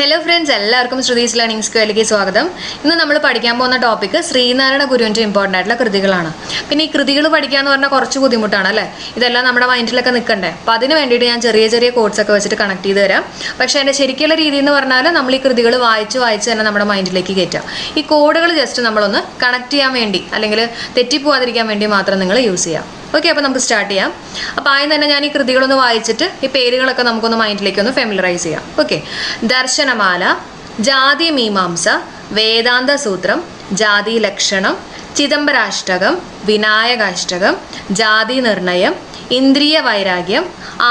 Hello friends എല്ലാവർക്കും Shruthi's learning സ്കൂളിലേക്ക് സ്വാഗതം. ഇന്ന് നമ്മൾ പഠിക്കാൻ പോകുന്ന ടോപ്പിക് ശ്രീനാരായണ ഗുരുവിന്റെ ഇമ്പോർട്ടന്റ് ആയിട്ടുള്ള കൃതികളാണ്. പിന്നെ ഈ കൃതികൾ പഠിക്കുക എന്ന് പറഞ്ഞാൽ കുറച്ച് ബുദ്ധിമുട്ടാണ് അല്ലേ? ഇതെല്ലാം നമ്മുടെ മൈൻഡിലൊക്കെ നിൽക്കണ്ടേ അപ്പോൾ അതിന് വേണ്ടിയിട്ട് ഞാൻ ചെറിയ ചെറിയ കോഡ്സ് ഒക്കെ വെച്ചിട്ട് കണക്ട് ചെയ്ത് തരാം. പക്ഷേ എന്റെ ശരിക്കുള്ള രീതി എന്ന് പറഞ്ഞാൽ നമ്മൾ ഈ കൃതികൾ വായിച്ച് വായിച്ച് തന്നെ നമ്മുടെ മൈൻഡിലേക്ക് കയറ്റാം. ഈ കോഡുകൾ ജസ്റ്റ് നമ്മളൊന്ന് കണക്ട് ചെയ്യാൻ വേണ്ടി അല്ലെങ്കിൽ തെറ്റിപ്പോവാതിരിക്കാൻ വേണ്ടി മാത്രം നിങ്ങൾ യൂസ് ചെയ്യാം. ഓക്കെ അപ്പോൾ നമുക്ക് സ്റ്റാർട്ട് ചെയ്യാം. അപ്പോൾ ആദ്യം തന്നെ ഞാൻ ഈ കൃതികളൊന്ന് വായിച്ചിട്ട് ഈ പേരുകളൊക്കെ നമുക്കൊന്ന് മൈൻഡിലേക്ക് ഒന്ന് ഫെമിലറൈസ് ചെയ്യാം. ഓക്കെ ദർശനമാല ജാതി മീമാംസ വേദാന്ത സൂത്രം ജാതി ലക്ഷണം ചിദംബരാഷ്ടകം വിനായകാഷ്ടകം ജാതി നിർണയം ഇന്ദ്രിയ വൈരാഗ്യം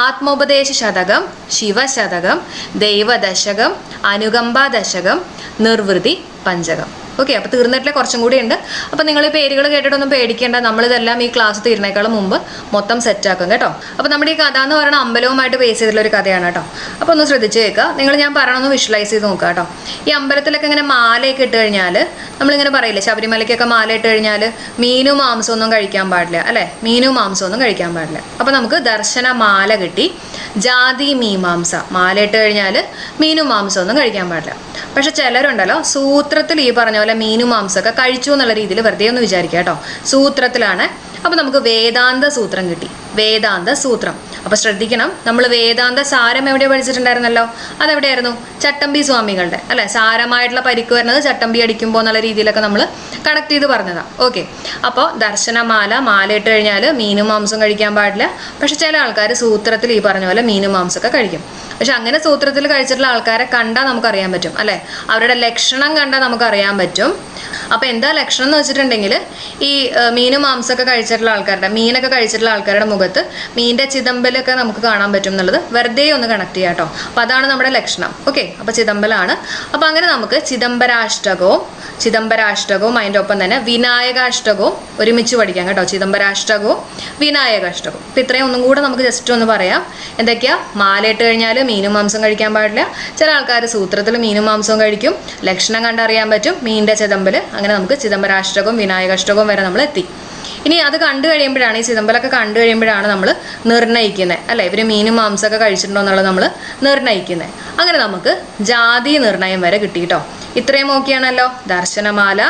ആത്മോപദേശ ശതകം ശിവശതകം ദൈവദശകം അനുകമ്പാദശകം നിർവൃതി പഞ്ചകം. ഓക്കെ അപ്പോൾ തീർന്നിട്ടില്ല കുറച്ചും കൂടി ഉണ്ട്. അപ്പോൾ നിങ്ങൾ ഈ പേരുകൾ കേട്ടിട്ടൊന്നും പേടിക്കേണ്ട നമ്മളിതെല്ലാം ഈ ക്ലാസ് തീരുന്നേക്കാളും മുമ്പ് മൊത്തം സെറ്റാക്കും കേട്ടോ. അപ്പോൾ നമ്മുടെ ഈ കഥ എന്ന് പറയുന്ന അമ്പലവുമായിട്ട് ബേസ് ചെയ്തിട്ടുള്ള ഒരു കഥയാണ് കേട്ടോ. അപ്പോൾ ഒന്ന് ശ്രദ്ധിച്ച് കേൾക്കുക. നിങ്ങൾ ഞാൻ പറയണമെന്ന് വിഷ്വലൈസ് ചെയ്ത് നോക്കുക കേട്ടോ. ഈ അമ്പലത്തിലൊക്കെ ഇങ്ങനെ മാലയൊക്കെ ഇട്ട് കഴിഞ്ഞാൽ നമ്മളിങ്ങനെ പറയില്ലേ ശബരിമലയ്ക്കൊക്കെ മാല ഇട്ട് കഴിഞ്ഞാൽ മീനും മാംസമൊന്നും കഴിക്കാൻ പാടില്ല അല്ലേ? മീനും മാംസമൊന്നും കഴിക്കാൻ പാടില്ല. അപ്പോൾ നമുക്ക് ദർശന മാല കിട്ടി. ജാതി മീമാംസ മാലയിട്ട് കഴിഞ്ഞാൽ മീനും മാംസവും ഒന്നും കഴിക്കാൻ പാടില്ല. പക്ഷെ ചിലരുണ്ടല്ലോ സൂത്രത്തിൽ ഈ പറഞ്ഞ പോലെ മീനും മാംസമൊക്കെ കഴിച്ചു എന്നുള്ള രീതിയിൽ വെറുതെ ഒന്ന് വിചാരിക്കുക കേട്ടോ. സൂത്രത്തിലാണ്. അപ്പോൾ നമുക്ക് വേദാന്ത സൂത്രം കിട്ടി. വേദാന്ത സൂത്രം. അപ്പോൾ ശ്രദ്ധിക്കണം നമ്മൾ വേദാന്ത സാരം എവിടെ പഠിച്ചിട്ടുണ്ടായിരുന്നല്ലോ? അതെവിടെയായിരുന്നു? ചട്ടമ്പി സ്വാമികളുടെ അല്ലെ? സാരമായിട്ടുള്ള പരിക്ക് വരുന്നത് ചട്ടമ്പി അടിക്കുമ്പോൾ എന്നുള്ള രീതിയിലൊക്കെ നമ്മൾ കണക്ട് ചെയ്ത് പറഞ്ഞതാണ് ഓക്കെ അപ്പോൾ ദർശനമാല മാല ഇട്ട് കഴിഞ്ഞാൽ മീനും മാംസം കഴിക്കാൻ പാടില്ല. പക്ഷെ ചില ആൾക്കാർ സൂത്രത്തിൽ ഈ പറഞ്ഞ പോലെ മീനും മാംസമൊക്കെ കഴിക്കും. പക്ഷെ അങ്ങനെ സൂത്രത്തിൽ കഴിച്ചിട്ടുള്ള ആൾക്കാരെ കണ്ടാൽ നമുക്കറിയാൻ പറ്റും അല്ലെ? അവരുടെ ലക്ഷണം കണ്ടാൽ നമുക്കറിയാൻ പറ്റും. അപ്പോൾ എന്താ ലക്ഷണം എന്ന് വെച്ചിട്ടുണ്ടെങ്കിൽ ഈ മീനും മാംസമൊക്കെ കഴിച്ചിട്ടുള്ള ആൾക്കാരുടെ മീനൊക്കെ കഴിച്ചിട്ടുള്ള ആൾക്കാരുടെ മുഖത്ത് മീനിന്റെ ചിതമ്പലൊക്കെ നമുക്ക് കാണാൻ പറ്റും എന്നുള്ളത് വെറുതെ ഒന്ന് കണക്ട് ചെയ്യാം കേട്ടോ അപ്പോൾ അതാണ് നമ്മുടെ ലക്ഷണം. ഓക്കെ അപ്പോൾ ചിദംബലാണ് അപ്പോൾ അങ്ങനെ നമുക്ക് ചിദംബരാഷ്ടകവും ചിദംബരാഷ്ടകവും അതിന്റെ ഒപ്പം തന്നെ വിനായകാഷ്ടകവും ഒരുമിച്ച് പഠിക്കാം കേട്ടോ. ചിദംബരാഷ്ടകവും വിനായകാഷ്ടകവും. അപ്പോൾ ഇത്രയും ഒന്നും കൂടെ നമുക്ക് ജസ്റ്റ് ഒന്ന് പറയാം. എന്തൊക്കെയാ? മാലയിട്ട് കഴിഞ്ഞാൽ മീനും മാംസം കഴിക്കാൻ പാടില്ല. ചില ആൾക്കാർ സൂത്രത്തിൽ മീനും മാംസവും കഴിക്കും. ലക്ഷണം കണ്ടറിയാൻ പറ്റും. മീനിന്റെ ചിദംബൽ. അങ്ങനെ നമുക്ക് ചിദംബരാഷ്ടകവും വിനായകാഷ്ടകവും വരെ നമ്മൾ എത്തി ഇനി അത് കണ്ടു കഴിയുമ്പോഴാണ് ഈ ചിദംബലൊക്കെ കണ്ടു കഴിയുമ്പോഴാണ് നമ്മൾ നിർണയിക്കുന്നത് അല്ലെ? ഇവർ മീനും മാംസമൊക്കെ കഴിച്ചിട്ടുണ്ടോ എന്നുള്ളത് നമ്മൾ നിർണയിക്കുന്നത് അങ്ങനെ നമുക്ക് ജാതി നിർണയം വരെ കിട്ടിയിട്ടോ. ഇത്രയും ഓക്കെയാണല്ലോ ദർശനമാല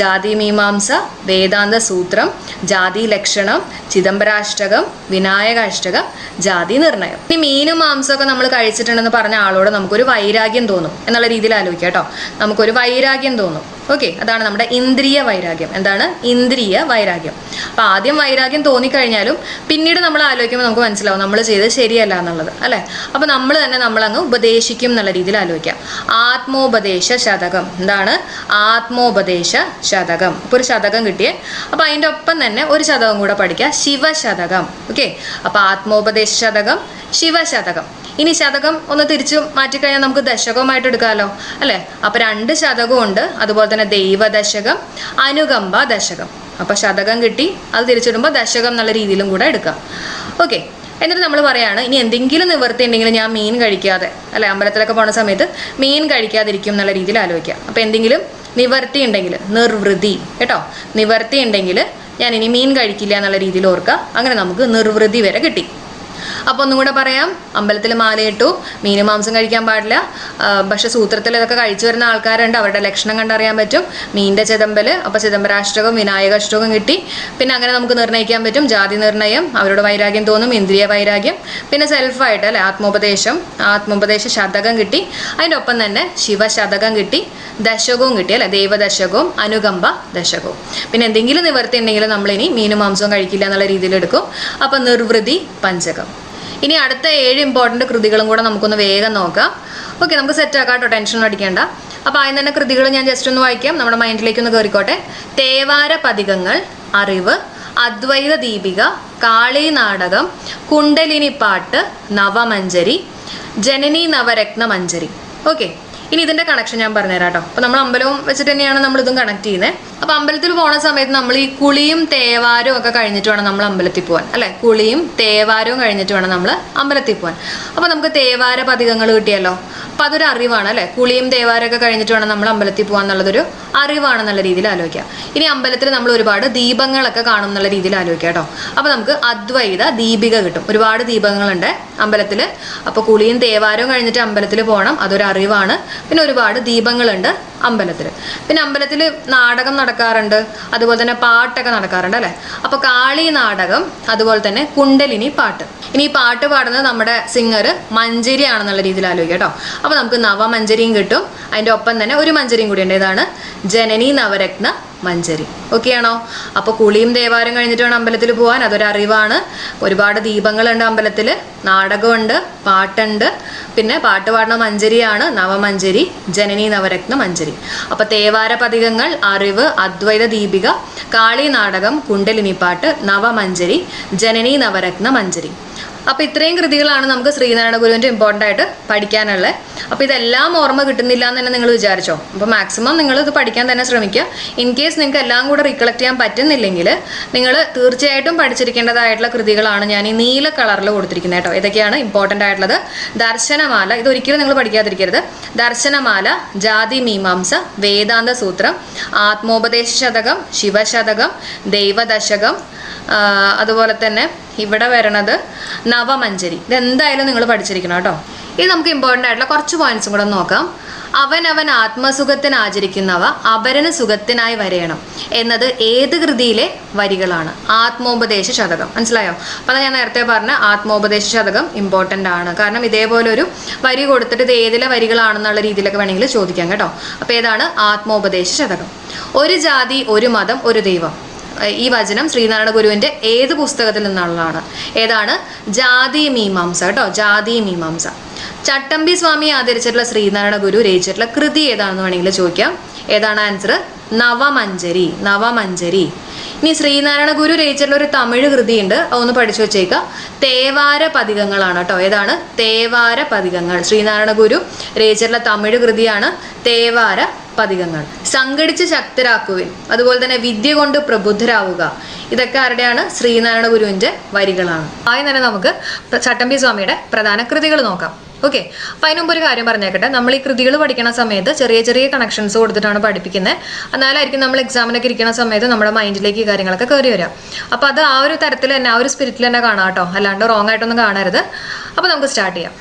ജാതി മീമാംസ വേദാന്ത സൂത്രം ജാതി ലക്ഷണം ചിദംബരാഷ്ടകം വിനായകാഷ്ടകം ജാതി നിർണയം. ഇനി മീനും മാംസമൊക്കെ നമ്മൾ കഴിച്ചിട്ടുണ്ടെന്ന് പറഞ്ഞ ആളോട് നമുക്കൊരു വൈരാഗ്യം തോന്നും എന്നുള്ള രീതിയിൽ ആലോചിക്കാം കേട്ടോ നമുക്കൊരു വൈരാഗ്യം തോന്നും. ഓക്കെ അതാണ് നമ്മുടെ ഇന്ദ്രിയ വൈരാഗ്യം. എന്താണ്? ഇന്ദ്രിയ വൈരാഗ്യം. അപ്പൊ ആദ്യം വൈരാഗ്യം തോന്നിക്കഴിഞ്ഞാലും പിന്നീട് നമ്മൾ ആലോചിക്കുമ്പോൾ നമുക്ക് മനസ്സിലാവും നമ്മൾ ചെയ്തത് ശരിയല്ല എന്നുള്ളത് അല്ലെ? അപ്പൊ നമ്മൾ തന്നെ നമ്മളങ്ങ് ഉപദേശിക്കും എന്നുള്ള രീതിയിൽ ആലോചിക്കാം. ആത്മോപദേശ ശതകം. എന്താണ്? ആത്മോപദേശ ശതകം. ഇപ്പൊ ഒരു ശതകം കിട്ടിയേ. അപ്പൊ അതിന്റെ ഒപ്പം തന്നെ ഒരു ശതകം കൂടെ പഠിക്കുക ശിവശതകം. ഓക്കെ അപ്പൊ ആത്മോപദേശ ശതകം ശിവശതകം. ഇനി ശതകം ഒന്ന് തിരിച്ചു മാറ്റിക്കഴിഞ്ഞാൽ നമുക്ക് ദശകവുമായിട്ട് എടുക്കാമല്ലോ അല്ലേ? അപ്പൊ രണ്ട് ശതകവും ഉണ്ട്. അതുപോലെ തന്നെ ദൈവദശകം അനുകമ്പ ദശകം. അപ്പൊ ശതകം കിട്ടി അത് തിരിച്ചിടുമ്പോൾ ദശകം എന്നുള്ള രീതിയിലും കൂടെ എടുക്കാം. ഓക്കെ എന്നിട്ട് നമ്മൾ പറയാണ് ഇനി എന്തെങ്കിലും നിവൃത്തി ഉണ്ടെങ്കിൽ ഞാൻ മീൻ കഴിക്കാതെ അല്ലെ? അമ്പലത്തിലൊക്കെ പോണ സമയത്ത് മീൻ കഴിക്കാതിരിക്കും എന്നുള്ള രീതിയിൽ ആലോചിക്കാം അപ്പൊ എന്തെങ്കിലും നിവർത്തി ഉണ്ടെങ്കിൽ നിർവൃതി കേട്ടോ? നിവർത്തി ഉണ്ടെങ്കിൽ ഞാൻ ഇനി മീൻ കഴിക്കില്ല എന്നുള്ള രീതിയിൽ ഓർക്കുക. അങ്ങനെ നമുക്ക് നിർവൃതി വരെ കിട്ടി. അപ്പോൾ ഒന്നും കൂടെ പറയാം. അമ്പലത്തിൽ മാലയിട്ടു മീനും മാംസം കഴിക്കാൻ പാടില്ല. പക്ഷേ സൂത്രത്തിൽ ഇതൊക്കെ കഴിച്ചു വരുന്ന ആൾക്കാരുണ്ട്. അവരുടെ ലക്ഷണം കണ്ടറിയാൻ പറ്റും. മീന്റെ ചിദമ്പൽ അപ്പോൾ ചിദംബരാഷ്ടകവും വിനായകാഷ്ടകവും കിട്ടി. പിന്നെ അങ്ങനെ നമുക്ക് നിർണയിക്കാൻ പറ്റും. ജാതി നിർണയം അവരുടെ വൈരാഗ്യം തോന്നും ഇന്ദ്രിയ വൈരാഗ്യം. പിന്നെ സെൽഫായിട്ട് അല്ലെ ആത്മോപദേശം. ആത്മോപദേശ ശതകം കിട്ടി. അതിന്റെ ഒപ്പം തന്നെ ശിവശതകം കിട്ടി. ദശകവും കിട്ടി അല്ലെ ദൈവദശകവും അനുകമ്പ ദശകവും. പിന്നെ എന്തെങ്കിലും നിവർത്തി ഉണ്ടെങ്കിൽ നമ്മളിനി മീനും മാംസവും കഴിക്കില്ല എന്നുള്ള രീതിയിൽ എടുക്കും. അപ്പം നിർവൃതി പഞ്ചകം. ഇനി അടുത്ത ഏഴ് ഇമ്പോർട്ടന്റ് കൃതികളും കൂടെ നമുക്കൊന്ന് വേഗം നോക്കാം. ഓക്കെ നമുക്ക് സെറ്റ് ആക്കാം കേട്ടോ ടെൻഷൻ അടിക്കേണ്ട. അപ്പോൾ ആദ്യം തന്നെ കൃതികൾ ഞാൻ ജസ്റ്റ് ഒന്ന് വായിക്കാം. നമ്മുടെ മൈൻഡിലേക്ക് ഒന്ന് കയറിക്കോട്ടെ തേവാര പതികങ്ങൾ അറിവ് അദ്വൈത ദീപിക കാളി നാടകം കുണ്ടലിനി പാട്ട് നവമഞ്ചരി ജനനി നവരത്ന മഞ്ചരി ഓക്കെ ഇനി ഇതിന്റെ കണക്ഷൻ ഞാൻ പറഞ്ഞുതരാം കേട്ടോ അപ്പൊ നമ്മൾ അമ്പലവും വെച്ചിട്ട് തന്നെയാണ് നമ്മൾ ഇതും കണക്ട് ചെയ്യുന്നത് അപ്പൊ അമ്പലത്തിൽ പോണ സമയത്ത് നമ്മൾ ഈ കുളിയും തേവാരവും ഒക്കെ കഴിഞ്ഞിട്ട് വേണം നമ്മൾ അമ്പലത്തിൽ പോകാൻ അല്ലെ? കുളിയും തേവാരവും കഴിഞ്ഞിട്ട് വേണം നമ്മൾ അമ്പലത്തിൽ പോകാൻ അപ്പൊ നമുക്ക് തേവാര പതികങ്ങൾ കിട്ടിയല്ലോ. അപ്പൊ അതൊരു അറിവാണ് അല്ലെ? കുളിയും ദേവാരമൊക്കെ കഴിഞ്ഞിട്ട് വേണം നമ്മൾ അമ്പലത്തിൽ പോകാൻ എന്നുള്ളതൊരു അറിവാണെന്നുള്ള രീതിയിൽ ആലോചിക്കാം ഇനി അമ്പലത്തിൽ നമ്മൾ ഒരുപാട് ദീപങ്ങളൊക്കെ കാണും എന്നുള്ള രീതിയിൽ ആലോചിക്കാം കേട്ടോ. അപ്പോൾ നമുക്ക് അദ്വൈത ദീപിക കിട്ടും. ഒരുപാട് ദീപങ്ങളുണ്ട് അമ്പലത്തിൽ അപ്പോൾ കുളിയും ദേവാരവും കഴിഞ്ഞിട്ട് അമ്പലത്തിൽ പോകണം അതൊരു അറിവാണ്. പിന്നെ ഒരുപാട് ദീപങ്ങളുണ്ട് അമ്പലത്തിൽ പിന്നെ അമ്പലത്തിൽ നാടകം നടക്കാറുണ്ട് അതുപോലെ തന്നെ പാട്ടൊക്കെ നടക്കാറുണ്ട് അല്ലേ? അപ്പോൾ കാളി നാടകം അതുപോലെ തന്നെ കുണ്ടലിനി പാട്ട്. ഇനി ഈ പാട്ട് പാടുന്നത് നമ്മുടെ സിംഗർ മഞ്ചേരി ആണെന്നുള്ള രീതിയിൽ ആലോചിക്കാം കേട്ടോ. അപ്പോൾ നമുക്ക് നവമഞ്ചരിയും കിട്ടും. അതിന്റെ ഒപ്പം തന്നെ ഒരു മഞ്ചരിയും കൂടി ഉണ്ട്. ഇതാണ് ജനനി നവരത്ന മഞ്ചരി. ഓക്കെ ആണോ? അപ്പോൾ കുളിയും ദേവാരം കഴിഞ്ഞിട്ട് വേണം അമ്പലത്തിൽ പോകാൻ അതൊരു അറിവാണ്. ഒരുപാട് ദീപങ്ങളുണ്ട് അമ്പലത്തിൽ നാടകമുണ്ട് പാട്ടുണ്ട്. പിന്നെ പാട്ട് പാടുന്ന മഞ്ചരിയാണ് നവമഞ്ചരി ജനനി നവരത്ന മഞ്ചരി. അപ്പോൾ തേവാര പതികങ്ങൾ അറിവ് അദ്വൈത ദീപിക കാളി നാടകം കുണ്ടലിനിപ്പാട്ട് നവമഞ്ചരി ജനനി നവരത്ന അപ്പോൾ ഇത്രയും കൃതികളാണ് നമുക്ക് ശ്രീനാരായണ ഗുരുവിന്റെ ഇമ്പോർട്ടന്റ് ആയിട്ട് പഠിക്കാനുള്ളത്. അപ്പോൾ ഇതെല്ലാം ഓർമ്മ കിട്ടുന്നില്ല എന്ന് തന്നെ നിങ്ങൾ വിചാരിച്ചോ. അപ്പോൾ മാക്സിമം നിങ്ങൾ ഇത് പഠിക്കാൻ തന്നെ ശ്രമിക്കുക. ഇൻ കേസ് നിങ്ങൾക്ക് എല്ലാം കൂടെ റീകളക്ട് ചെയ്യാൻ പറ്റുന്നില്ലെങ്കിൽ നിങ്ങൾ തീർച്ചയായിട്ടും പഠിച്ചിരിക്കേണ്ടതായിട്ടുള്ള കൃതികളാണ് ഞാൻ ഈ നീല കളറിൽ കൊടുത്തിരിക്കുന്നത് കേട്ടോ. ഇതൊക്കെയാണ് ഇമ്പോർട്ടന്റ് ആയിട്ടുള്ളത്. ദർശനമാല ഇതൊരിക്കലും നിങ്ങൾ പഠിക്കാതിരിക്കരുത്. ദർശനമാല ജാതി മീമാംസ വേദാന്ത സൂത്രം ആത്മോപദേശ ശതകം ശിവശതകം ദൈവദശകം അതുപോലെ തന്നെ ഇവിടെ വരണത് നവമഞ്ചരി ഇതെന്തായാലും നിങ്ങൾ പഠിച്ചിരിക്കണം കേട്ടോ. ഇത് നമുക്ക് ഇമ്പോർട്ടന്റ് ആയിട്ടുള്ള കുറച്ച് പോയിന്റ്സും കൂടെ നോക്കാം. അവൻ അവൻ ആത്മസുഖത്തിന് ആചരിക്കുന്നവ അപരന് സുഖത്തിനായി വരയണം എന്നത് ഏത് കൃതിയിലെ വരികളാണ്? ആത്മോപദേശ ശതകം. മനസ്സിലായോ? അപ്പം ഞാൻ നേരത്തെ പറഞ്ഞ ആത്മോപദേശ ശതകം ഇമ്പോർട്ടന്റ് ആണ്. കാരണം ഇതേപോലെ ഒരു വരി കൊടുത്തിട്ട് ഇത് ഏതിലെ വരികളാണെന്നുള്ള രീതിയിലൊക്കെ വേണമെങ്കിൽ ചോദിക്കാം കേട്ടോ. അപ്പോൾ ഏതാണ്? ആത്മോപദേശ ശതകം. ഒരു ജാതി ഒരു മതം ഒരു ദൈവം. ഈ വചനം ശ്രീനാരായണ ഗുരുവിന്റെ ഏത് പുസ്തകത്തിൽ നിന്നുള്ളതാണ്? ഏതാണ്? ജാതി മീമാംസ കേട്ടോ? ജാതി മീമാംസ. ചട്ടമ്പി സ്വാമി ആദരിച്ചിട്ടുള്ള ശ്രീനാരായണ ഗുരു രചിച്ചിട്ടുള്ള കൃതി ഏതാണെന്ന് വേണമെങ്കിൽ ചോദിക്കാം. ഏതാണ് ആൻസർ നവമഞ്ചരി നവമഞ്ചരി. ഇനി ശ്രീനാരായണ ഗുരു രചിച്ചിട്ടുള്ള ഒരു തമിഴ് കൃതി ഉണ്ട് അതൊന്ന് പഠിച്ചു വെച്ചേക്കുക തേവാര പതികങ്ങളാണ് കേട്ടോ. ഏതാണ്? തേവാര പതികങ്ങൾ. ശ്രീനാരായണ ഗുരു രചിച്ചിട്ടുള്ള തമിഴ് കൃതിയാണ് തേവാര പതികങ്ങൾ സംഘടിച്ച് ശക്തരാക്കുവിൻ. അതുപോലെ തന്നെ വിദ്യ കൊണ്ട് പ്രബുദ്ധരാവുക. ഇതൊക്കെ ആരുടെയാണ്? ശ്രീനാരായണ ഗുരുവിന്റെ വരികളാണ്. ആയി തന്നെ നമുക്ക് ചട്ടമ്പി സ്വാമിയുടെ പ്രധാന കൃതികൾ നോക്കാം. ഓക്കെ? അപ്പൊ അതിന് മുമ്പ് ഒരു കാര്യം പറഞ്ഞേക്കട്ടെ. നമ്മൾ ഈ കൃതികൾ പഠിക്കുന്ന സമയത്ത് ചെറിയ ചെറിയ കണക്ഷൻസ് കൊടുത്തിട്ടാണ് പഠിപ്പിക്കുന്നത് എന്നാലായിരിക്കും നമ്മൾ എക്സാമിനൊക്കെ ഇരിക്കുന്ന സമയത്ത് നമ്മുടെ മൈൻഡിലേക്ക് ഈ കാര്യങ്ങളൊക്കെ കയറി വരാം. അപ്പൊ അത് ആ ഒരു തരത്തിൽ തന്നെ ആ ഒരു സ്പിരിറ്റിൽ തന്നെ കാണാം കേട്ടോ. അല്ലാണ്ട് റോങ് ആയിട്ടൊന്നും കാണരുത്. അപ്പൊ നമുക്ക് സ്റ്റാർട്ട് ചെയ്യാം.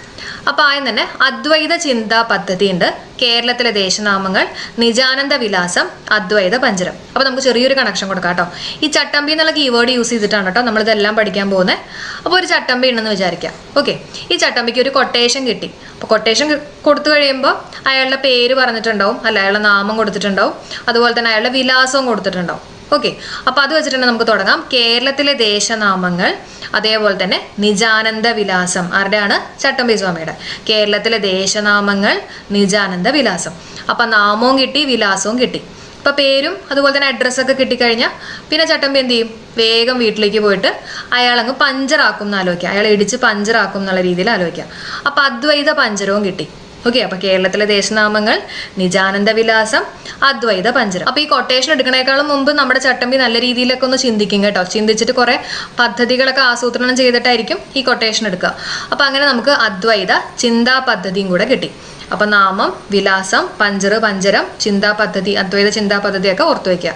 അപ്പോൾ ആദ്യം തന്നെ അദ്വൈത ചിന്താ പദ്ധതി ഉണ്ട് കേരളത്തിലെ ദേശനാമങ്ങൾ നിജാനന്ദ വിലാസം അദ്വൈത പഞ്ചരം. അപ്പോൾ നമുക്ക് ചെറിയൊരു കണക്ഷൻ കൊടുക്കാം കേട്ടോ. ഈ ചട്ടമ്പി എന്നുള്ള കീവേഡ് യൂസ് ചെയ്തിട്ടാണ് കേട്ടോ നമ്മളിതെല്ലാം പഠിക്കാൻ പോകുന്നത് അപ്പോൾ ഒരു ചട്ടമ്പി ഉണ്ടെന്ന് വിചാരിക്കാം. ഓക്കെ ഈ ചട്ടമ്പിക്ക് ഒരു കൊട്ടേഷൻ കിട്ടി. അപ്പോൾ കൊട്ടേഷൻ കൊടുത്തു കഴിയുമ്പോൾ അയാളുടെ പേര് പറഞ്ഞിട്ടുണ്ടാവും. അല്ല അയാളുടെ നാമം കൊടുത്തിട്ടുണ്ടാവും. അതുപോലെ തന്നെ അയാളുടെ വിലാസവും കൊടുത്തിട്ടുണ്ടാവും. ഓക്കെ അപ്പോൾ അത് വെച്ചിട്ട് തന്നെ നമുക്ക് തുടങ്ങാം. കേരളത്തിലെ ദേശനാമങ്ങൾ അതേപോലെ തന്നെ നിജാനന്ദ വിലാസം ആരുടെയാണ്? ചട്ടമ്പി സ്വാമിയുടെ. കേരളത്തിലെ ദേശനാമങ്ങൾ നിജാനന്ദ വിലാസം അപ്പം നാമവും കിട്ടി വിലാസവും കിട്ടി. ഇപ്പം പേരും അതുപോലെ തന്നെ അഡ്രസ്സൊക്കെ കിട്ടിക്കഴിഞ്ഞാൽ പിന്നെ ചട്ടമ്പി എന്ത് ചെയ്യും? വേഗം വീട്ടിലേക്ക് പോയിട്ട് അയാളങ്ങ് പഞ്ചറാക്കും എന്ന് ആലോചിക്കാം അയാൾ ഇടിച്ച് പഞ്ചറാക്കും എന്നുള്ള രീതിയിൽ ആലോചിക്കാം അപ്പം അദ്വൈത പഞ്ചരവും കിട്ടി. ഓക്കെ അപ്പൊ കേരളത്തിലെ ദേശനാമങ്ങൾ നിജാനന്ദ വിലാസം അദ്വൈത പഞ്ചരം അപ്പൊ ഈ കൊട്ടേഷൻ എടുക്കണേക്കാളും മുമ്പ് നമ്മുടെ ചട്ടമ്പി നല്ല രീതിയിലൊക്കെ ഒന്ന് ചിന്തിക്കും കേട്ടോ. ചിന്തിച്ചിട്ട് കുറെ പദ്ധതികളൊക്കെ ആസൂത്രണം ചെയ്തിട്ടായിരിക്കും ഈ കൊട്ടേഷൻ എടുക്കുക. അപ്പൊ അങ്ങനെ നമുക്ക് അദ്വൈത ചിന്താ പദ്ധതിയും കൂടെ കിട്ടി. അപ്പൊ നാമം വിലാസം പഞ്ചറ് പഞ്ചരം ചിന്താ പദ്ധതി അദ്വൈത ചിന്താ പദ്ധതിയൊക്കെ ഓർത്തു വെക്കുക.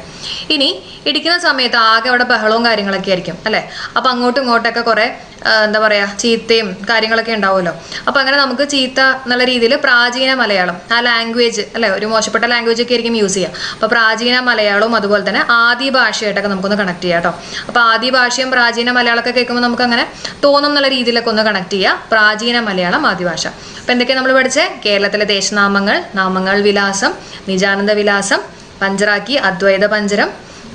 ഇനി ഇടിക്കുന്ന സമയത്ത് ആകെ അവിടെ ബഹളവും കാര്യങ്ങളൊക്കെ ആയിരിക്കും അല്ലെ? അപ്പൊ അങ്ങോട്ടും ഇങ്ങോട്ടൊക്കെ കുറെ എന്താ പറയാ ചീത്തയും കാര്യങ്ങളൊക്കെ ഉണ്ടാവുമല്ലോ. അപ്പൊ അങ്ങനെ നമുക്ക് ചീത്ത എന്നുള്ള രീതിയിൽ പ്രാചീന മലയാളം ആ ലാംഗ്വേജ് അല്ലെ? ഒരു മോശപ്പെട്ട ലാംഗ്വേജ് ഒക്കെ ആയിരിക്കും യൂസ് ചെയ്യുക. അപ്പൊ പ്രാചീന മലയാളവും അതുപോലെ തന്നെ ആദി ഭാഷയായിട്ടൊക്കെ നമുക്കൊന്ന് കണക്ട് ചെയ്യാം കേട്ടോ. അപ്പൊ ആദി ഭാഷയും പ്രാചീന മലയാളമൊക്കെ കേൾക്കുമ്പോൾ നമുക്ക് അങ്ങനെ തോന്നും രീതിയിലൊക്കെ ഒന്ന് കണക്ട് ചെയ്യാം പ്രാചീന മലയാളം ആദി ഭാഷ. അപ്പൊ എന്തൊക്കെയാണ് നമ്മൾ പഠിച്ചേ? കേരളത്തിലെ ദേശനാമങ്ങൾ നാമങ്ങൾ വിലാസം നിജാനന്ദ വിലാസം പഞ്ചറാക്കി അദ്വൈത പഞ്ചരം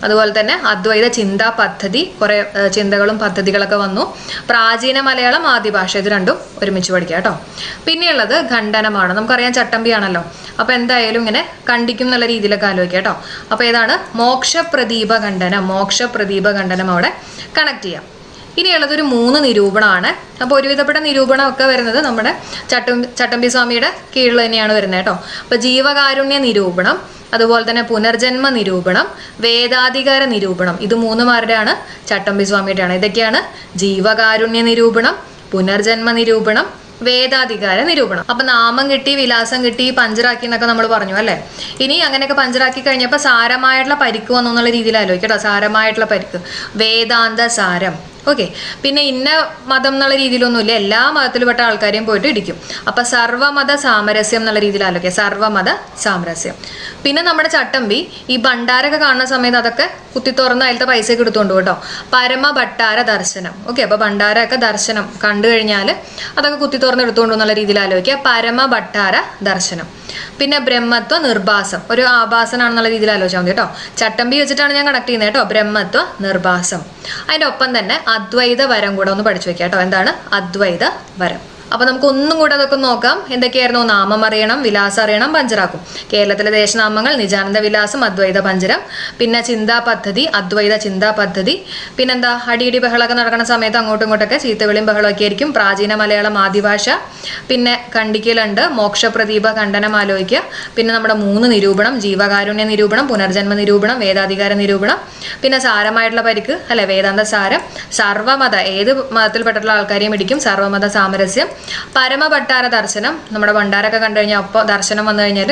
അതുപോലെ തന്നെ അദ്വൈത ചിന്താ പദ്ധതി കുറെ ചിന്തകളും പദ്ധതികളൊക്കെ വന്നു. പ്രാചീന മലയാളം ആദ്യ ഭാഷ ഇത് രണ്ടും ഒരുമിച്ച് പഠിക്കാം കേട്ടോ. പിന്നെയുള്ളത് ഖണ്ഡനമാണ്. നമുക്കറിയാം ചട്ടമ്പിയാണല്ലോ. അപ്പൊ എന്തായാലും ഇങ്ങനെ ഖണ്ഡിക്കും എന്നുള്ള രീതിയിലൊക്കെ ആലോചിക്കാം കേട്ടോ. അപ്പൊ ഏതാണ്? മോക്ഷപ്രദീപ ഖണ്ഡനം. മോക്ഷപ്രദീപ ഖണ്ഡനം അവിടെ കണക്ട് ചെയ്യാം. ഇനിയുള്ളത് ഒരു മൂന്ന് നിരൂപണമാണ്. അപ്പോൾ ഒരുവിധപ്പെട്ട നിരൂപണമൊക്കെ വരുന്നത് നമ്മുടെ ചട്ടം ചട്ടമ്പി സ്വാമിയുടെ കീഴിൽ തന്നെയാണ് വരുന്നത് കേട്ടോ. അപ്പോൾ ജീവകാരുണ്യ നിരൂപണം അതുപോലെ തന്നെ പുനർജന്മ നിരൂപണം വേദാധികാര നിരൂപണം ഇത് മൂന്നുമാരുടെയാണ് ചട്ടമ്പി സ്വാമിയുടെയാണ്. ഇതൊക്കെയാണ് ജീവകാരുണ്യ നിരൂപണം പുനർജന്മ നിരൂപണം വേദാധികാര നിരൂപണം. അപ്പൊ നാമം കിട്ടി വിലാസം കിട്ടി പഞ്ചറാക്കി എന്നൊക്കെ നമ്മൾ പറഞ്ഞു അല്ലേ? ഇനി അങ്ങനെയൊക്കെ പഞ്ചറാക്കി കഴിഞ്ഞപ്പോൾ സാരമായിട്ടുള്ള പരിക്ക് വന്നു എന്നുള്ള രീതിയിൽ ആലോചിക്കട്ടോ. സാരമായിട്ടുള്ള പരിക്ക്. വേദാന്ത സാരം ഓക്കെ പിന്നെ ഇന്ന മതം എന്നുള്ള രീതിയിലൊന്നുമില്ല. എല്ലാ മതത്തിൽപ്പെട്ട ആൾക്കാരെയും പോയിട്ട് ഇടിക്കും. അപ്പൊ സർവമത സാമരസ്യം എന്നുള്ള രീതിയിൽ ആലോചിക്കുക. സർവമത സാമരസ്യം. പിന്നെ നമ്മുടെ ചട്ടമ്പി ഈ ഭണ്ഡാരൊക്കെ കാണുന്ന സമയത്ത് അതൊക്കെ കുത്തി തുറന്ന് അതിലത്തെ പൈസയൊക്കെ എടുത്തുകൊണ്ട് കേട്ടോ. പരമ ഭട്ടാര ദർശനം. ഓക്കെ അപ്പൊ ഭണ്ഡാരമൊക്കെ ദർശനം കണ്ടു കഴിഞ്ഞാൽ അതൊക്കെ കുത്തി തുറന്ന് എടുത്തുകൊണ്ട് എന്നുള്ള രീതിയിൽ ആലോചിക്കുക. പരമ ഭട്ടാര ദർശനം. പിന്നെ ബ്രഹ്മത്വ നിർഭാസം. ഒരു ആഭാസനാണെന്നുള്ള രീതിയിൽ ആലോചിച്ചാൽ മതി കേട്ടോ. ചട്ടമ്പി വെച്ചിട്ടാണ് ഞാൻ കണക്ട് ചെയ്യുന്നത് കേട്ടോ. ബ്രഹ്മത്വ നിർഭാസം. അതിന്റെ ഒപ്പം തന്നെ അദ്വൈത വരം കൂടെ ഒന്ന് പഠിച്ചു വെക്കാം കേട്ടോ. എന്താണ്? അദ്വൈത വരം. അപ്പൊ നമുക്ക് ഒന്നും കൂടെ അതൊക്കെ നോക്കാം. എന്തൊക്കെയായിരുന്നു? നാമം അറിയണം വിലാസം അറിയണം പഞ്ചറാക്കും. കേരളത്തിലെ ദേശനാമങ്ങൾ നിജാനന്ദ വിലാസം അദ്വൈത പഞ്ചരം. പിന്നെ ചിന്താ പദ്ധതി അദ്വൈത ചിന്താ പദ്ധതി. പിന്നെന്താ? അടിയിടി ബഹളമൊക്കെ നടക്കുന്ന സമയത്ത് അങ്ങോട്ടും ഇങ്ങോട്ടൊക്കെ ചീത്തവിളിയും ബഹളമൊക്കെ ആയിരിക്കും. പ്രാചീന മലയാളം ആദിഭാഷ. പിന്നെ കണ്ടിക്കലുണ്ട് മോക്ഷപ്രദീപ ഖണ്ഡനം ആലോചിക്കുക. പിന്നെ നമ്മുടെ മൂന്ന് നിരൂപണം ജീവകാരുണ്യ നിരൂപണം പുനർജന്മ നിരൂപണം വേദാധികാര നിരൂപണം. പിന്നെ സാരമായിട്ടുള്ള പരിക്ക് അല്ലെ വേദാന്ത സാരം സർവമത ഏത് മതത്തിൽപ്പെട്ടിട്ടുള്ള ആൾക്കാരെയും ഇടിക്കും. സർവമത സാമരസ്യം. പരമഭട്ടാര ദർശനം നമ്മുടെ ഭണ്ഡാരൊക്കെ കണ്ടു കഴിഞ്ഞാൽ അപ്പോൾ ദർശനം വന്നു കഴിഞ്ഞാൽ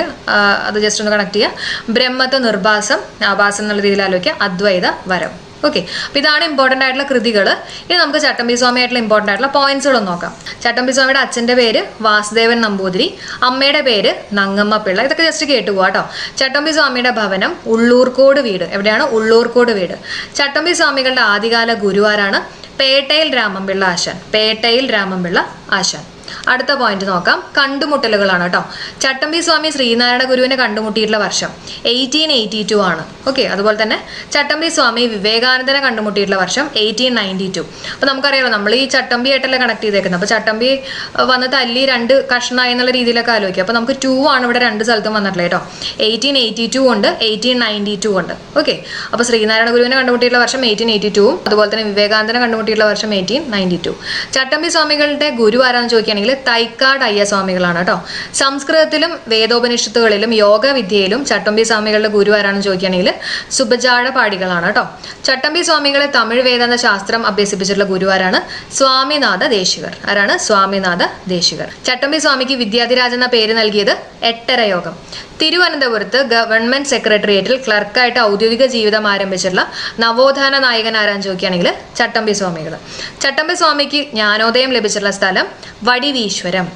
അത് ജസ്റ്റ് ഒന്ന് കണക്ട് ചെയ്യുക ബ്രഹ്മത്വ നിർഭാസം ആഭാസം എന്നുള്ള രീതിയിൽ ആലോചിക്കുക അദ്വൈത വരം. ഓക്കെ അപ്പൊ ഇതാണ് ഇമ്പോർട്ടന്റ് ആയിട്ടുള്ള കൃതികൾ ഇനി നമുക്ക് ചട്ടമ്പി സ്വാമി ആയിട്ടുള്ള ഇമ്പോർട്ടന്റ് ആയിട്ടുള്ള പോയിന്റ്സുകൾ നോക്കാം. ചട്ടമ്പി സ്വാമിയുടെ അച്ഛന്റെ പേര് വാസുദേവൻ നമ്പൂതിരി. അമ്മയുടെ പേര് നങ്ങമ്മ പിള്ള. ഇതൊക്കെ ജസ്റ്റ് കേട്ടു കേട്ടോ ചട്ടമ്പി സ്വാമിയുടെ ഭവനം ഉള്ളൂർക്കോട് വീട്. എവിടെയാണ്? ഉള്ളൂർക്കോട് വീട്. ചട്ടമ്പി സ്വാമികളുടെ ആദ്യകാല ഗുരുവാരാണ് പേട്ടയിൽ രാമൻപിള്ള ആശാൻ. പേട്ടയിൽ രാമൻപിള്ള ആശാൻ. അടുത്ത പോയിന്റ് നോക്കാം. കണ്ടുമുട്ടലുകളാണ് കേട്ടോ ചട്ടമ്പി സ്വാമി ശ്രീനാരായണ ഗുരുവിനെ കണ്ടുമുട്ടിയിട്ടുള്ള വർഷം എയ്റ്റീൻ എയ്റ്റി ടു ആണ്. ഓക്കെ അതുപോലെ തന്നെ ചട്ടമ്പി സ്വാമി വിവേകാനന്ദനെ കണ്ടുമുട്ടിയിട്ടുള്ള വർഷം എയ്റ്റീൻ നയന്റി ടു അപ്പൊ നമുക്കറിയാമോ നമ്മൾ ഈ ചട്ടമ്പി ആയിട്ടല്ലേ കണക്ട് ചെയ്തേക്കുന്നത്. അപ്പൊ ചട്ടമ്പി വന്ന് തല്ലി രണ്ട് കഷ്ണായി എന്നുള്ള രീതിയിലൊക്കെ ആലോചിക്കുക. അപ്പൊ നമുക്ക് ടു ആണ് ഇവിടെ രണ്ട് സ്ഥലത്തും വന്നിട്ടുള്ളത് കേട്ടോ എയ്റ്റീൻ എയ്റ്റി ടു ഉണ്ട് എയ്റ്റീൻ നയന്റി ടു ഉണ്ട്. ഓക്കെ അപ്പൊ ശ്രീനാരായണ ഗുരുവിനെ കണ്ടുമുട്ടിയിട്ടുള്ള വർഷം എയ്റ്റീൻ എയ്റ്റി ടൂവും അതുപോലെ തന്നെ വിവേകാനന്ദനെ കണ്ടുമുട്ടിയിട്ടുള്ള വർഷം എയ്റ്റീൻ നയന്റി ടു ചട്ടമ്പി സ്വാമികളുടെ ഗുരു ആരാന്ന് ചോദിക്കുകയാണെങ്കിൽ തൈക്കാട് അയ്യസ്വാമികളാണ് കേട്ടോ. സംസ്കൃതത്തിലും വേദോപനിഷത്തുകളിലും യോഗ വിദ്യയിലും ചട്ടമ്പി സ്വാമികളുടെ ഗുരു ആരാണെന്ന് ചോദിക്കുകയാണെങ്കിൽ സുബജാഴ പാടികളാണ് കേട്ടോ. ചട്ടമ്പി സ്വാമികളെ തമിഴ് വേദാന്ത ശാസ്ത്രം അഭ്യസിപ്പിച്ചിട്ടുള്ള ഗുരു ആരാണ് സ്വാമിനാഥ ദേശികർ. ആരാണ്? സ്വാമിനാഥ ദേശികർ. ചട്ടമ്പി സ്വാമിക്ക് വിദ്യാധിരാജ് എന്ന പേര് നൽകിയത് എട്ടര യോഗം തിരുവനന്തപുരത്ത് ഗവൺമെന്റ് സെക്രട്ടേറിയറ്റിൽ ക്ലർക്കായിട്ട് ഔദ്യോഗിക ജീവിതം ആരംഭിച്ചിട്ടുള്ള നവോത്ഥാന നായകൻ ആരാന്ന് ചോദിക്കുകയാണെങ്കിൽ ചട്ടമ്പി സ്വാമികൾ ചട്ടമ്പി സ്വാമിക്ക് ജ്ഞാനോദയം ലഭിച്ചിട്ടുള്ള സ്ഥലം വടിവീശ്വരം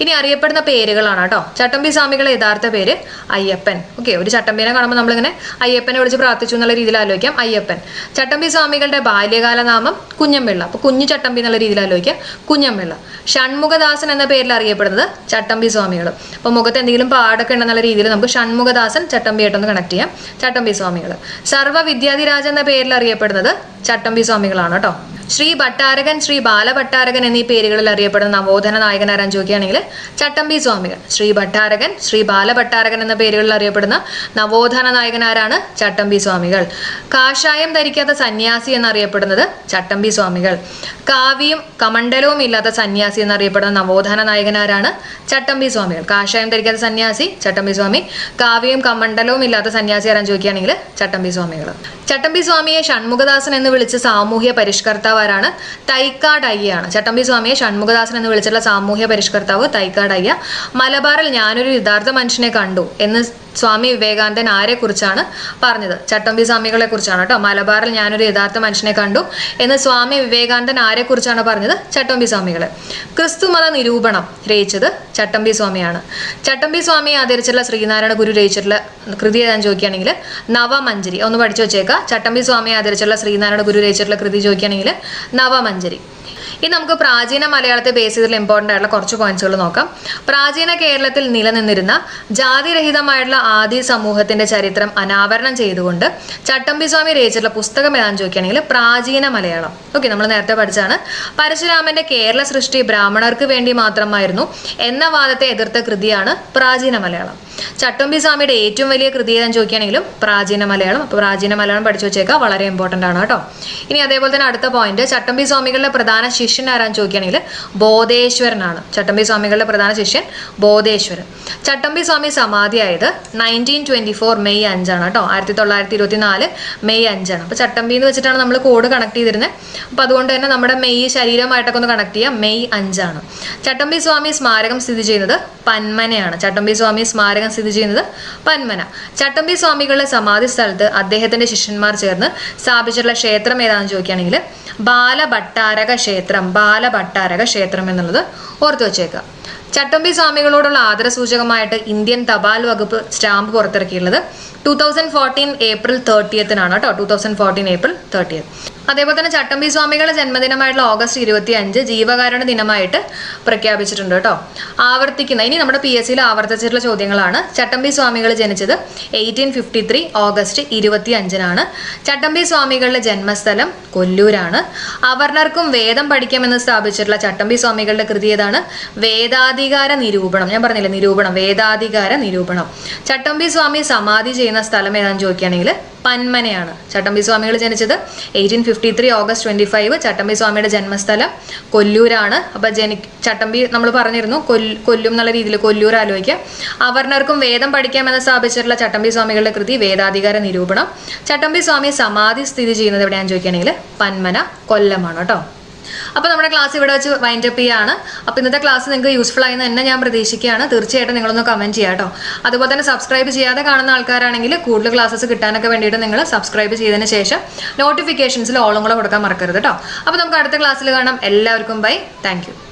ഇനി അറിയപ്പെടുന്ന പേരുകളാണ് കേട്ടോ. ചട്ടമ്പി സ്വാമികളുടെ യഥാർത്ഥ പേര് അയ്യപ്പൻ. ഓക്കെ ഒരു ചട്ടമ്പിനെ കാണുമ്പോൾ നമ്മളിങ്ങനെ അയ്യപ്പനെ വിളിച്ച് പ്രാർത്ഥിച്ചു എന്നുള്ള രീതിയിൽ ആലോചിക്കാം. അയ്യപ്പൻ. ചട്ടമ്പി സ്വാമികളുടെ ബാല്യകാല നാമം കുഞ്ഞമ്പിള്ള. അപ്പൊ കുഞ്ഞു ചട്ടമ്പി എന്നുള്ള രീതിയിൽ ആലോചിക്കാം. കുഞ്ഞമ്പിള്ള. ഷൺമുഖദാസൻ എന്ന പേരിൽ അറിയപ്പെടുന്നത് ചട്ടമ്പി സ്വാമികൾ അപ്പൊ മുഖത്ത് എന്തെങ്കിലും പാടൊക്കെ ഉണ്ടെന്നുള്ള രീതിയിൽ നമുക്ക് ഷൺമുഖദാസൻ ചട്ടമ്പിയായിട്ടൊന്ന് കണക്ട് ചെയ്യാം. ചട്ടമ്പി സ്വാമികൾ സർവ വിദ്യാധിരാജ് എന്ന പേരിൽ അറിയപ്പെടുന്നത് ചട്ടമ്പി സ്വാമികളാണ് കേട്ടോ. ശ്രീ ഭട്ടാരകൻ ശ്രീ ബാലഭട്ടാരകൻ എന്നീ പേരുകളിൽ അറിയപ്പെടുന്ന നവോധന നായകൻ ചോദിക്കുകയാണെങ്കിൽ ചട്ടമ്പി സ്വാമികൾ. ശ്രീ ഭട്ടാരകൻ ശ്രീ ബാലഭട്ടാരകൻ എന്ന പേരുകളിൽ അറിയപ്പെടുന്ന നവോത്ഥാന നായകനാരാണ് ചട്ടമ്പി സ്വാമികൾ. കാഷായം ധരിക്കാത്ത സന്യാസി എന്നറിയപ്പെടുന്നത് ചട്ടമ്പി സ്വാമികൾ. കാവ്യം കമണ്ഡലവും ഇല്ലാത്ത സന്യാസി എന്നറിയപ്പെടുന്ന നവോത്ഥാന നായകനാരാണ് ചട്ടമ്പി സ്വാമികൾ. കാഷായം ധരിക്കാത്ത സന്യാസി ചട്ടമ്പി സ്വാമി. കാവ്യം കമണ്ഡലവും ഇല്ലാത്ത സന്യാസി ആരാൻ ചോദിക്കുകയാണെങ്കിൽ ചട്ടമ്പി സ്വാമികൾ. ചട്ടമ്പി സ്വാമിയെ ഷൺമുഖദാസൻ എന്ന് വിളിച്ച സാമൂഹ്യ പരിഷ്കർത്താവ് ആരാണ്? തൈക്കാട് അയ്യാണ് ചട്ടമ്പി സ്വാമിയെ ഷൺമുഖദാസൻ എന്ന് വിളിച്ചിട്ടുള്ള സാമൂഹ്യ പരിഷ്കർത്താവ് തൈക്കാട് അയ്യ മലബാറിൽ ഞാനൊരു യഥാർത്ഥ മനുഷ്യനെ കണ്ടു എന്ന് സ്വാമി വിവേകാനന്ദൻ ആരെ കുറിച്ചാണ് പറഞ്ഞത്? ചട്ടമ്പി സ്വാമികളെ കുറിച്ചാണ് കേട്ടോ. മലബാറിൽ ഞാനൊരു യഥാർത്ഥ മനുഷ്യനെ കണ്ടു എന്ന് സ്വാമി വിവേകാനന്ദൻ ആരെ കുറിച്ചാണ് പറഞ്ഞത്? ചട്ടമ്പി സ്വാമികളെ. ക്രിസ്തുമത നിരൂപണം രചിച്ചത് ചട്ടമ്പി സ്വാമിയാണ്. ചട്ടമ്പി സ്വാമിയെ ആദരിച്ചുള്ള ശ്രീനാരായണ ഗുരു രചിച്ചിട്ടുള്ള കൃതി ഏതാന്ന് ചോദിക്കുകയാണെങ്കിൽ നവമഞ്ചരി ഒന്ന് പഠിച്ചു വെച്ചേക്കാം. ചട്ടമ്പി സ്വാമിയെ ആദരിച്ചുള്ള ശ്രീനാരായണ ഗുരു രചിച്ചിട്ടുള്ള കൃതി ചോദിക്കുകയാണെങ്കിൽ നവമഞ്ജരി. ഇനി നമുക്ക് പ്രാചീന മലയാളത്തെ ബേസ് ചെയ്തിട്ടുള്ള ഇമ്പോർട്ടന്റ് ആയിട്ടുള്ള കുറച്ച് പോയിന്റ്സുകൾ നോക്കാം. പ്രാചീന കേരളത്തിൽ നിലനിന്നിരുന്ന ജാതിരഹിതമായിട്ടുള്ള ആദി സമൂഹത്തിന്റെ ചരിത്രം അനാവരണം ചെയ്തുകൊണ്ട് ചട്ടമ്പി സ്വാമി രചിച്ചിട്ടുള്ള പുസ്തകം ഏതാണെന്ന് ചോദിക്കുകയാണെങ്കിൽ പ്രാചീന മലയാളം. ഓക്കെ നമ്മൾ നേരത്തെ പഠിച്ചാണ് പരശുരാമന്റെ കേരള സൃഷ്ടി ബ്രാഹ്മണർക്ക് വേണ്ടി മാത്രമായിരുന്നു എന്ന വാദത്തെ എതിർത്ത കൃതിയാണ് പ്രാചീന മലയാളം. ചട്ടമ്പി സ്വാമിയുടെ ഏറ്റവും വലിയ കൃതി ഏതാന്ന് ചോദിക്കുകയാണെങ്കിലും പ്രാചീന മലയാളം അപ്പോൾ പ്രാചീന മലയാളം പഠിച്ചു വെച്ചേക്കുക വളരെ ഇമ്പോർട്ടന്റ് ആണ് കേട്ടോ. ഇനി അതേപോലെ തന്നെ അടുത്ത പോയിന്റ് ചട്ടമ്പി സ്വാമികളുടെ പ്രധാന ശിഷ്യൻ ആരാന്ന് ചോദിക്കുകയാണെങ്കിൽ ബോധേശ്വരനാണ്. ചട്ടമ്പി സ്വാമികളുടെ പ്രധാന ശിഷ്യൻ ബോധേശ്വരൻ. ചട്ടമ്പി സ്വാമി സമാധിയായത് നയന്റീൻ ട്വന്റി ഫോർ മെയ് അഞ്ചാണ് കേട്ടോ. ആയിരത്തി തൊള്ളായിരത്തി ഇരുപത്തി നാല് മെയ് അഞ്ചാണ്. അപ്പോൾ ചട്ടമ്പി എന്ന് വെച്ചിട്ടാണ് നമ്മൾ കോഡ് കണക്ട് ചെയ്തിരുന്നത് അപ്പോൾ അതുകൊണ്ട് തന്നെ നമ്മുടെ മെയ് ശരീരമായിട്ടൊക്കെ ഒന്ന് കണക്ട് ചെയ്യാം. മെയ് അഞ്ചാണ്. ചട്ടമ്പി സ്വാമി സ്മാരകം സ്ഥിതി ചെയ്യുന്നത് പന്മനയാണ്. ചട്ടമ്പി സ്വാമി സ്മാരകം സ്ഥിതി ചെയ്യുന്നത് പന്മന. ചട്ടമ്പി സ്വാമികളുടെ സമാധി സ്ഥലത്ത് അദ്ദേഹത്തിന്റെ ശിഷ്യന്മാർ ചേർന്ന് സ്ഥാപിച്ചിട്ടുള്ള ക്ഷേത്രം ഏതാണെന്ന് ചോദിക്കുകയാണെങ്കിൽ ബാലഭട്ടാരക ക്ഷേത്രം ബാലഭട്ടാരക ക്ഷേത്രം എന്നുള്ളത് ഓർത്തു വച്ചേക്കുക. ചട്ടമ്പി സ്വാമികളോടുള്ള ആദരസൂചകമായിട്ട് ഇന്ത്യൻ തപാൽ വകുപ്പ് സ്റ്റാമ്പ് പുറത്തിറക്കിയിട്ടുള്ളത് ടൂ തൗസൻഡ് ഫോർട്ടീൻ ഏപ്രിൽ തേർട്ടിയത്തിനാണ് കേട്ടോ. Two thousand fourteen April thirtieth അതേപോലെ തന്നെ ചട്ടമ്പി സ്വാമികളുടെ ജന്മദിനമായിട്ടുള്ള ഓഗസ്റ്റ് ഇരുപത്തി അഞ്ച് ജീവകാരുണ്യ ദിനമായിട്ട് പ്രഖ്യാപിച്ചിട്ടുണ്ട് കേട്ടോ. ആവർത്തിക്കുന്ന ഇനി നമ്മുടെ പി എസ് സിയിൽ ആവർത്തിച്ചിട്ടുള്ള ചോദ്യങ്ങളാണ്. ചട്ടമ്പി സ്വാമികൾ ജനിച്ചത് എയ്റ്റീൻ ഫിഫ്റ്റി ത്രീ ഓഗസ്റ്റ് ഇരുപത്തി അഞ്ചിനാണ് ചട്ടമ്പി സ്വാമികളുടെ ജന്മസ്ഥലം കൊല്ലൂരാണ്. അവർണർക്കും വേദം പഠിക്കാമെന്ന് സ്ഥാപിച്ചിട്ടുള്ള ചട്ടമ്പി സ്വാമികളുടെ കൃതി ഏതാണ്? വേദാധികാര നിരൂപണം. ഞാൻ പറഞ്ഞില്ലേ നിരൂപണം. വേദാധികാര നിരൂപണം. ചട്ടമ്പി സ്വാമി സമാധി ചെയ്യുന്ന സ്ഥലം ഏതാണെന്ന് ചോദിക്കുകയാണെങ്കിൽ പന്മനയാണ്. ചട്ടമ്പി സ്വാമികൾ ജനിച്ചത് eighteen fifty three August twenty five Chattampi സ്വാമിയുടെ ജന്മസ്ഥലം കൊല്ലൂരാണ്. അപ്പൊ ജനി ചട്ടമ്പി നമ്മൾ പറഞ്ഞിരുന്നു കൊൽ കൊല്ലും എന്നുള്ള രീതിയിൽ കൊല്ലൂർ ആലോചിക്കുക അവർണർക്കും വേദം പഠിക്കാമെന്ന് സ്ഥാപിച്ചിട്ടുള്ള ചട്ടമ്പി സ്വാമികളുടെ കൃതി വേദാധികാര നിരൂപണം. ചട്ടമ്പി സ്വാമി സമാധി സ്ഥിതി ചെയ്യുന്നത് എവിടെയാണെന്ന് ചോദിക്കുകയാണെങ്കിൽ പന്മന കൊല്ലമാണ് കേട്ടോ. അപ്പോൾ നമ്മുടെ ക്ലാസ് ഇവിടെ വെച്ച് വൈൻഡ് അപ്പ് ചെയ്യാണ്. അപ്പോൾ ഇന്നത്തെ ക്ലാസ് നിങ്ങൾക്ക് യൂസ്ഫുൾ ആയെന്ന് തന്നെ ഞാൻ പ്രതീക്ഷിക്കുകയാണ്. തീർച്ചയായിട്ടും നിങ്ങളൊന്ന് കമന്റ് ചെയ്യുക കേട്ടോ. അതുപോലെ തന്നെ സബ്സ്ക്രൈബ് ചെയ്യാതെ കാണുന്ന ആൾക്കാരാണെങ്കിൽ കൂടുതൽ ക്ലാസ്സസ് കിട്ടാനൊക്കെ വേണ്ടിയിട്ട് നിങ്ങൾ സബ്സ്ക്രൈബ് ചെയ്തതിന് ശേഷം നോട്ടിഫിക്കേഷൻസിൽ ഓളും കൂടെ കൊടുക്കാൻ മറക്കരുത് കേട്ടോ. അപ്പോൾ നമുക്ക് അടുത്ത ക്ലാസ്സിൽ കാണാം. എല്ലാവർക്കും ബൈ താങ്ക്